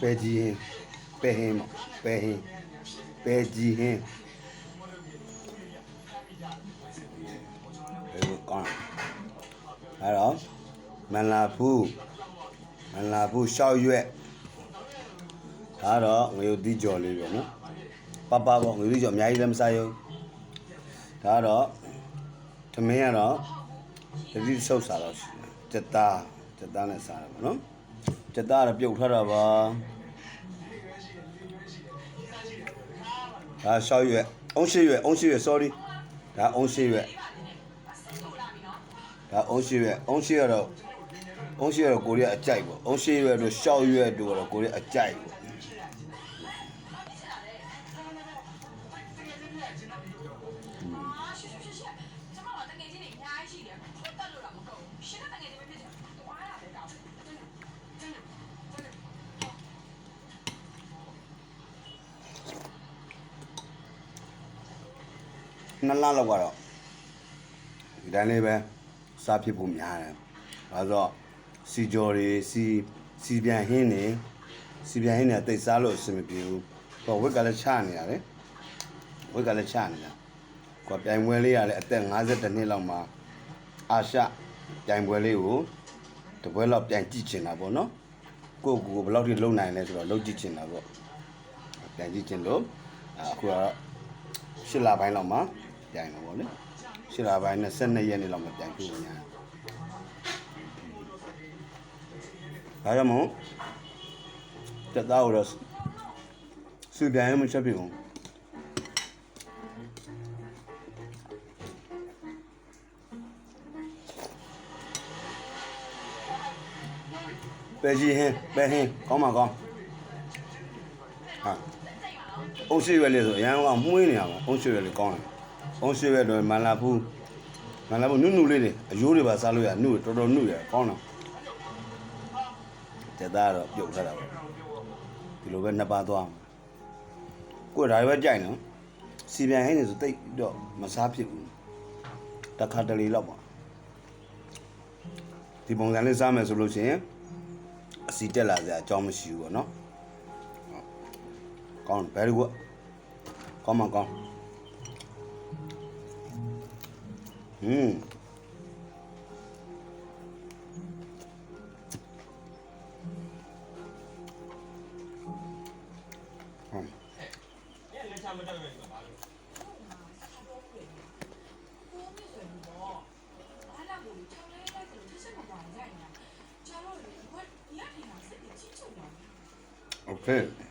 ပဲကြီးဟင်းပဲဟင်းပေါ့ပဲဟင်းပဲကြီးဟင်းဘယ်လိုကောင်းအဲ့တော့မန်လာဖူးမန်လာဖူးရှောက်ရွက်ဒါတော့ငရုတ်တိကြော်လေးပဲနော်ပပပေါ့ငရုတ်တိကြော်အများကြီးလည်းမစားရဘူးဒါတော့သမင်းကတော့တတိဆုပ်စားတော့ရှိတယ်စက်သားစက်သားနဲ့စားတယ်ပေါ့နော် စက်သားကတော့ပြုတ်ထားတာပါဒါရှောက်ရွက်အုံးရှိရွက်အုံးရှိရွက် sorry ဒါအုံးရှိရွက်ဒါအုံးရှိရွက်အုံးရှိရတော့အုံးရှိရတော့ကိုရီးယားအကြိုက်ပေါ့အုံးရှိရွက်တို့ရှောက်ရွက်တို့ကတော့ကိုရီးယားအကြိုက်ပေါ့啊， နှစ်လလောက်ကတော့ဒီတိုင်းလေးပဲစားဖြစ်ဖို့များတယ်။ဒါဆိုတော့စီကြော်တွေစီစီပြန်ဟင်းနေစီပြန်ဟင်းနေတိတ်စားလို့အဆင်မပြေဘူး။ဟောဝက်ကလည်းချနေရတယ်။ဝက်ကလည်းချနေတာ။ကိုပြိုင်ပွဲလေးရလဲအသက်52နှစ်လောက်မှာအာရှပြိုင်ပွဲလေးကိုတပွဲလောက်ပြန်ကြည့်ချင်တာပေါ့နော်။ကိုယ့်ကိုယ်ကိုဘယ်လောက်ထိလုံနိုင်လဲဆိုတော့လုံကြည့်ချင်တာပေါ့။ပြန်ကြည့်ချင်လို့အခုကတော့ရှစ်လပိုင်းလောက်မှာ ပြိုင်တော့ဗောလေရှစ်လပိုင်းနဲ့12ရက်နေ့လောက်မှာပြိုင်ပြညာဒါကြောင့်မို့တက်သားတော့စူပြိုင်ရမချက်ပြီဘူးပဲကြီးဟင်းပဲဟင်းကောင်းပါကောင်းဟာအုံးရှိရွက်လေးဆိုအရန်ကမှုေးနေရမှာအုံးရှိရွက်လေးကောင်းတယ် အုံးရှိရွက်တော့မန်လာဘူးမန်လာဘူးနုနုလေးတွေအယိုးတွေပါစားလို့ရနုတော်တော်နုရကောင်းတယ်တက်သားတော့ပြုတ်ထားတာပဲဒီလိုပဲနှစ်ပါးသွားမှာကိုယ်ဒါရွက်ကြိုက်နော်စီပြန်ဟင်းနေဆိုတိတ်တော့မစားဖြစ်ဘူးတစ်ခါတလေတော့ပါဒီပုံစံလေးစားမယ်ဆိုလို့ရှိရင်အစီတက်လာစရာအကြောင်းမရှိဘူးပေါ့နော်ကောင်းတယ် very good ကောင်းမှာကောင်းอืมဟမ်အဲ့လက်ချမတက်ပဲပါလို့ကိုမြင့် 嗯。哦。哎，你也来下面这边一个马路。不用啊，啥都不会。我又没说你孬，俺那屋里跳来来去，真他妈干净啊！叫来你过来，第二天洗的真臭啊！okay。